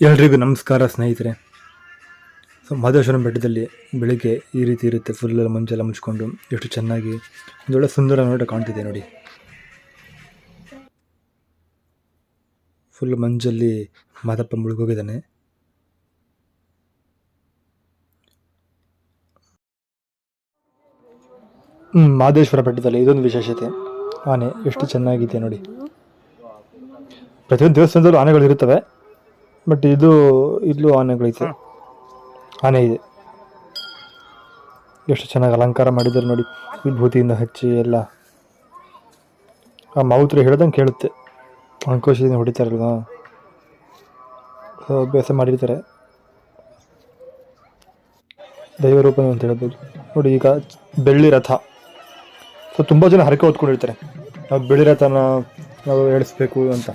ಎಲ್ರಿಗೂ ನಮಸ್ಕಾರ ಸ್ನೇಹಿತರೆ. ಸೊ ಮಹದೇಶ್ವರಂ ಬೆಟ್ಟದಲ್ಲಿ ಬೆಳಿಗ್ಗೆ ಈ ರೀತಿ ಇರುತ್ತೆ. ಫುಲ್ ಮಂಜೆಲ್ಲ ಮುಚ್ಕೊಂಡು ಎಷ್ಟು ಚೆನ್ನಾಗಿ ಒಂದೊಳ್ಳೆ ಸುಂದರ ನೋಟ ಕಾಣ್ತಿದೆ ನೋಡಿ. ಫುಲ್ ಮಂಜಲ್ಲಿ ಮಾದಪ್ಪ ಮುಳುಗೋಗಿದ್ದಾನೆ ಹ್ಮ್, ಮಹದೇಶ್ವರ ಬೆಟ್ಟದಲ್ಲಿ ಇದೊಂದು ವಿಶೇಷತೆ. ಆನೆ ಎಷ್ಟು ಚೆನ್ನಾಗಿದೆ ನೋಡಿ. ಪ್ರತಿಯೊಂದು ದೇವಸ್ಥಾನದಲ್ಲೂ ಆನೆಗಳಿರುತ್ತವೆ. ಬಟ್ ಇದು ಇಲ್ಲೂ ಆನೆಗಳೈತೆ ಆನೆ ಇದೆ. ಎಷ್ಟು ಚೆನ್ನಾಗಿ ಅಲಂಕಾರ ಮಾಡಿದ್ದಾರೆ ನೋಡಿ. ವಿಭೂತಿಯಿಂದ ಹಚ್ಚಿ ಎಲ್ಲ. ಆ ಮೌತ್ರ ಹೇಳ್ದಂಗೆ ಕೇಳುತ್ತೆ. ಅಂಕೋಶದಿಂದ ಹೊಡಿತಾರಲ್ವಾ? ಅಭ್ಯಾಸ ಮಾಡಿರ್ತಾರೆ. ದೈವರೂಪ ಅಂತ ಹೇಳ್ಬೋದು. ನೋಡಿ ಈಗ ಬೆಳ್ಳಿ ರಥ. ಸೊ ತುಂಬ ಜನ ಹರಕೆ ಹೊತ್ಕೊಂಡಿರ್ತಾರೆ. ನಾವು ಬೆಳ್ಳಿ ರಥನ ನಾವು ಎಳಿಸ್ಬೇಕು ಅಂತ.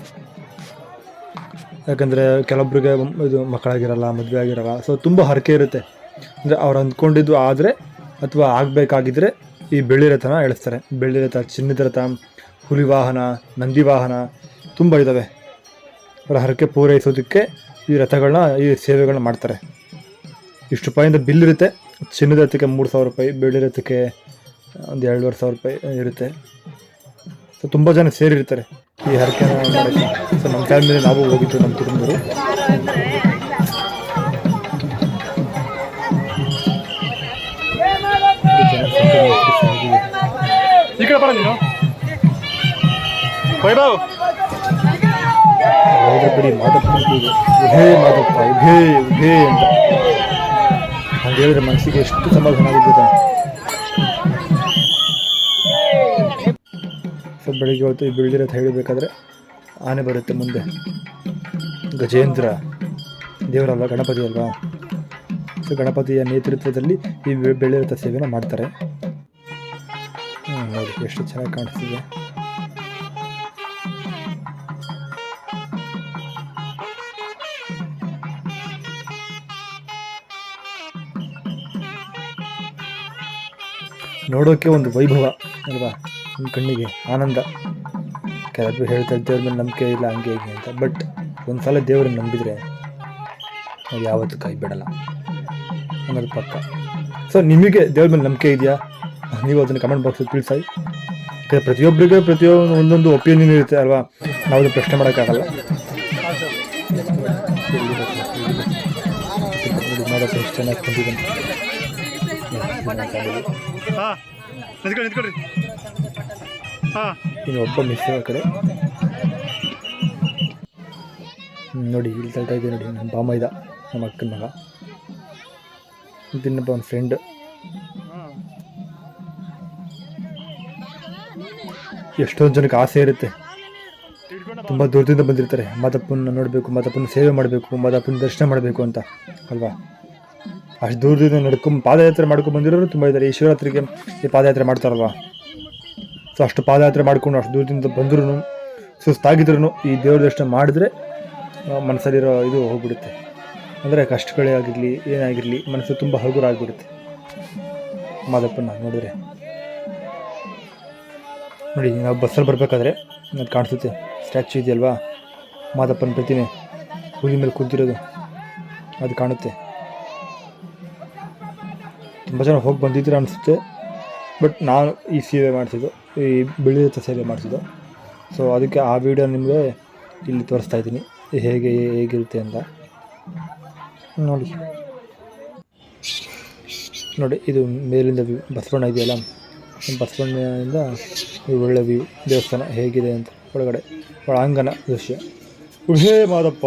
ಯಾಕಂದರೆ ಕೆಲವೊಬ್ರಿಗೆ ಇದು ಮಕ್ಕಳಾಗಿರಲ್ಲ, ಮದುವೆ ಆಗಿರಲ್ಲ ಸೊ ತುಂಬ ಹರಕೆ ಇರುತ್ತೆ. ಅಂದರೆ ಅವ್ರು ಅಂದ್ಕೊಂಡಿದ್ದು ಆದರೆ ಅಥವಾ ಆಗಬೇಕಾಗಿದ್ದರೆ ಈ ಬೆಳ್ಳಿ ರಥನ ಎಳಿಸ್ತಾರೆ. ಬೆಳ್ಳಿ ರಥ, ಚಿನ್ನದ ರಥ, ಹುಲಿ ವಾಹನ, ನಂದಿ ವಾಹನ ತುಂಬ ಇದ್ದಾವೆ ಅವರ ಹರಕೆ ಪೂರೈಸೋದಕ್ಕೆ ಈ ರಥಗಳನ್ನ ಈ ಸೇವೆಗಳನ್ನ ಮಾಡ್ತಾರೆ. ಇಷ್ಟು ರೂಪಾಯಿಂದ ಬಿಲ್ ಇರುತ್ತೆ. ಚಿನ್ನದ ರಥಕ್ಕೆ ಮೂರು ಸಾವಿರ ರೂಪಾಯಿ, ಬೆಳ್ಳಿ ರಥಕ್ಕೆ ಒಂದು ಎರಡೂವರೆ ಸಾವಿರ ರೂಪಾಯಿ ಇರುತ್ತೆ. ಸೊ ತುಂಬ ಜನ ಸೇರಿರ್ತಾರೆ. ಈ ಹರಕೆನ ಮಾಡೋಕ್ಕೆ ಸೊ ನಮ್ಮ ಫ್ಯಾಮಿಲಿ ನಾವು ಹೋಗಿದ್ದು ನಮ್ಮ ಕುಟುಂಬರು ಈ ಕಡೆ ಬರ ನೀನು. ವೈಭವ್. ಹೌದು ಬಿಡಿ ಮಾದಪ್ಪ. ಉಭೇ ಮಾದಪ್ಪ ಉಭೇ ಉಭೇ ಅಂತ. ಹಾಗೆ ಹೇಳಿದ್ರೆ ಮನಸ್ಸಿಗೆ ಎಷ್ಟು ಸಮಾಧಾನ ಆಗುತ್ತೆ ಬೆಳಿಗ್ಗೆ ಹೊತ್ತು ಈ ಬೆಳ್ಳಿರಥ ಹೇಳಬೇಕಾದ್ರೆ ಆನೆ ಬರುತ್ತೆ ಮುಂದೆ. ಗಜೇಂದ್ರ, ದೇವರಲ್ವ, ಗಣಪತಿ ಅಲ್ವಾ? ಸೊ ಗಣಪತಿಯ ನೇತೃತ್ವದಲ್ಲಿ ಈ ಬೆಳೆಯುತ್ತ ಸೇವೆನ ಮಾಡ್ತಾರೆ. ಎಷ್ಟು ಚೆನ್ನಾಗಿ ಕಾಣಿಸ್ತಿದೆ. ನೋಡೋಕೆ ಒಂದು ವೈಭವ, ಅಲ್ವಾ? ನಿಮ್ಮ ಕಣ್ಣಿಗೆ ಆನಂದ. ಕೆಲವರು ಹೇಳ್ತಾ ದೇವ್ರ ಮೇಲೆ ನಂಬಿಕೆ ಇಲ್ಲ, ಹಂಗೆ ಹೀಗೆ ಅಂತ. ಬಟ್ ಒಂದು ಸಲ ದೇವ್ರನ್ನ ನಂಬಿದರೆ ನಾವು ಯಾವತ್ತೂ ಕೈ ಬಿಡಲ್ಲ ಅನ್ನೋದು ಪಕ್ಕ. ಸೊ ನಿಮಗೆ ದೇವ್ರ ಮೇಲೆ ನಂಬಿಕೆ ಇದೆಯಾ? ನೀವು ಅದನ್ನು ಕಮೆಂಟ್ ಬಾಕ್ಸಲ್ಲಿ ತಿಳಿಸಿ. ಯಾಕಂದರೆ ಪ್ರತಿಯೊಬ್ಬರಿಗೆ ಪ್ರತಿಯೊಂದು ಒಂದೊಂದು ಒಪಿನಿಯನ್ ಇರುತ್ತೆ ಅಲ್ವಾ? ನಾವು ಅದನ್ನು ಪ್ರಶ್ನೆ ಮಾಡೋಕ್ಕಾಗಲ್ಲ. ಮಾಡೋಕ್ಕೆ ಎಷ್ಟು ಚೆನ್ನಾಗಿ ಹಾ ಇನ್ನು ಒಬ್ಬ ಮಿಸ್ ಆ ಕಡೆ. ನೋಡಿ, ಇಲ್ಲಿ ತಳ್ತಾ ಇದೆ ನೋಡಿ, ನಮ್ಮ ಬಾಮ ನಮ್ಮ ಅಕ್ಕನ ಮಗ. ಇದನ್ನೊಬ್ಬ ಒಂದು ಫ್ರೆಂಡ್ ಎಷ್ಟೊಂದು ಜನಕ್ಕೆ ಆಸೆ ಇರುತ್ತೆ. ತುಂಬ ದೂರದಿಂದ ಬಂದಿರ್ತಾರೆ. ಮಾದಪ್ಪನ ನೋಡಬೇಕು ಮಾದಪ್ಪನ ಸೇವೆ ಮಾಡಬೇಕು ಮಾದಪ್ಪನ ದರ್ಶನ ಮಾಡಬೇಕು ಅಂತ, ಅಲ್ವಾ? ಅಷ್ಟು ದೂರದಿಂದ ನಡ್ಕೊಂಡು ಪಾದಯಾತ್ರೆ ಮಾಡ್ಕೊಂಡು ಬಂದಿರೋರು ತುಂಬ ಇದ್ದಾರೆ. ಈ ಶಿವರಾತ್ರಿಗೆ ಈ ಪಾದಯಾತ್ರೆ ಮಾಡ್ತಾರಲ್ವಾ? ಸೊ ಅಷ್ಟು ಪಾದಯಾತ್ರೆ ಮಾಡ್ಕೊಂಡು ಅಷ್ಟು ದೂರದಿಂದ ಬಂದ್ರೂ ಸುಸ್ತಾಗಿದ್ರು ಈ ದೇವ್ರ ದರ್ಶನ ಮಾಡಿದ್ರೆ ಮನಸ್ಸಲ್ಲಿರೋ ಇದು ಹೋಗ್ಬಿಡುತ್ತೆ. ಅಂದರೆ ಕಷ್ಟಗಳೇ ಆಗಿರಲಿ, ಏನಾಗಿರಲಿ, ಮನಸ್ಸು ತುಂಬ ಹಗುರ ಆಗಿಬಿಡುತ್ತೆ ಮಾದಪ್ಪನ ನೋಡಿದ್ರೆ. ನೋಡಿ, ನಾವು ಬಸ್ಸಲ್ಲಿ ಬರಬೇಕಾದ್ರೆ ಅದು ಕಾಣಿಸುತ್ತೆ. ಸ್ಟ್ಯಾಚು ಇದೆಯಲ್ವಾ? ಮಾದಪ್ಪನ ಪ್ರತಿಮೆ. ಹುಲಿ ಮೇಲೆ ಕುಂತಿರೋದು. ಅದು ಕಾಣುತ್ತೆ. ತುಂಬ ಜನ ಹೋಗಿ ಬಂದಿದ್ದೀರ ಅನಿಸುತ್ತೆ. ಬಟ್ ನಾನು ಈ ಸೇವೆ ಮಾಡಿಸಿದ್ದು ಈ ಬಿಳಿ ಸೇವೆ ಮಾಡಿಸಿದ್ದು. ಸೊ ಅದಕ್ಕೆ ಆ ವಿಡಿಯೋ ನಿಮಗೆ ಇಲ್ಲಿ ತೋರಿಸ್ತಾ ಇದ್ದೀನಿ. ಹೇಗೆ, ಹೇಗಿರುತ್ತೆ ಅಂತ. ನೋಡಿ. ನೋಡಿ, ಇದು ಮೇಲಿಂದ ವ್ಯೂ ಬಸವಣ್ಣ ಇದೆಯಲ್ಲ? ಬಸವಣ್ಣಿಂದ ಈ ಒಳ್ಳೆ ವ್ಯೂ ದೇವಸ್ಥಾನ ಹೇಗಿದೆ ಅಂತ ಒಳಗಡೆ. ಒಳಾಂಗಣ ದೃಶ್ಯ. ಉಹೇ ಮಾದಪ್ಪ.